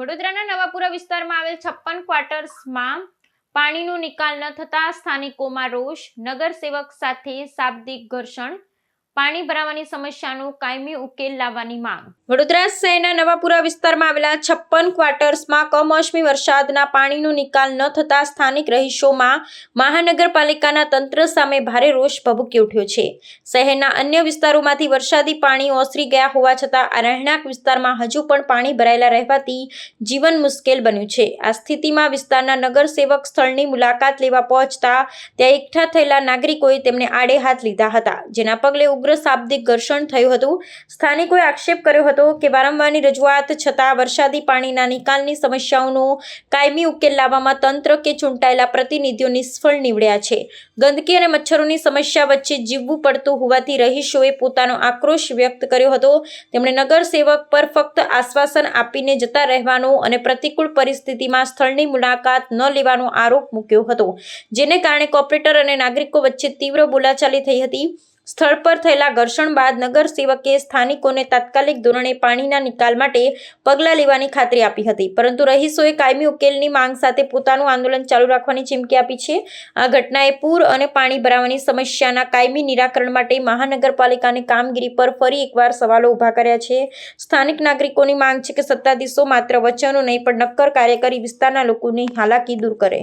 વડોદરાના નવાપુરા વિસ્તારમાં આવેલ છપ્પન ક્વાર્ટર્સમાં પાણીનો નિકાલ ન થતા સ્થાનિકોમાં રોષ. નગરસેવક સાથે શાબ્દિક ઘર્ષણ પાણી ભરાવાની સમસ્યાનો કાયમી ઉકેલ લાવવાની માંગ. વડોદરા શહેરના નવાપુરા વિસ્તારમાં આવેલા છપ્પન ક્વાર્ટર્સમાં કમોસમી વરસાદના પાણીનો નિકાલ ન થતા સ્થાનિક રહીશોમાં મહાનગરપાલિકાના તંત્ર સામે ભારે રોષ ભભૂકી ઉઠ્યો છે. શહેરના અન્ય વિસ્તારોમાંથી વરસાદી પાણી ઓસરી ગયા હોવા છતાં આ રહેણાંક વિસ્તારમાં હજુ પણ પાણી ભરાયેલા રહેવાથી જીવન મુશ્કેલ બન્યું છે. આ સ્થિતિમાં વિસ્તારના નગરસેવક સ્થળની મુલાકાત લેવા પહોંચતા ત્યાં એકઠા થયેલા નાગરિકોએ તેમને આડે હાથ લીધા હતા, જેના પગલે ઉગ્ર શાબ્દિક ઘર્ષણ થયું હતું. સ્થાનિકોએ આક્ષેપ કર્યો હતો કે વારંવારની રજૂઆત છતાં વરસાદી પાણીના નિકાલની સમસ્યાઓનો કાયમી ઉકેલ લાવવામાં તંત્ર કે ચૂંટાયેલા પ્રતિનિધિઓ નિષ્ફળ નીવડ્યા છે. ગંદકી અને મચ્છરોની સમસ્યા વચ્ચે જીવવું પડતું હોવાથી રહીશોએ પોતાનો આક્રોશ વ્યક્ત કર્યો હતો. તેમણે નગરસેવક પર ફક્ત આશ્વાસન આપીને જતા રહેવાનો અને પ્રતિકૂળ પરિસ્થિતિમાં સ્થળની મુલાકાત ન લેવાનો આરોપ મૂક્યો હતો, જેને કારણે કોર્પોરેટર અને નાગરિકો વચ્ચે તીવ્ર બોલાચાલી થઈ હતી. સ્થળ પર થયેલા ઘર્ષણ બાદ નગરસેવકે સ્થાનિકોને તાત્કાલિક ધોરણે પાણીના નિકાલ માટે પગલાં લેવાની ખાતરી આપી હતી. પરંતુ રહીશોએ કાયમી ઉકેલની માંગ સાથે પોતાનું આંદોલન ચાલુ રાખવાની ચીમકી આપી છે. આ ઘટનાએ પૂર અને પાણી ભરાવાની સમસ્યાના કાયમી નિરાકરણ માટે મહાનગરપાલિકાની કામગીરી પર ફરી એકવાર સવાલો ઊભા કર્યા છે. સ્થાનિક નાગરિકોની માંગ છે કે સત્તાધીશો માત્ર વચનો નહીં, પણ નક્કર કાર્ય કરી વિસ્તારના લોકોની હાલાકી દૂર કરે.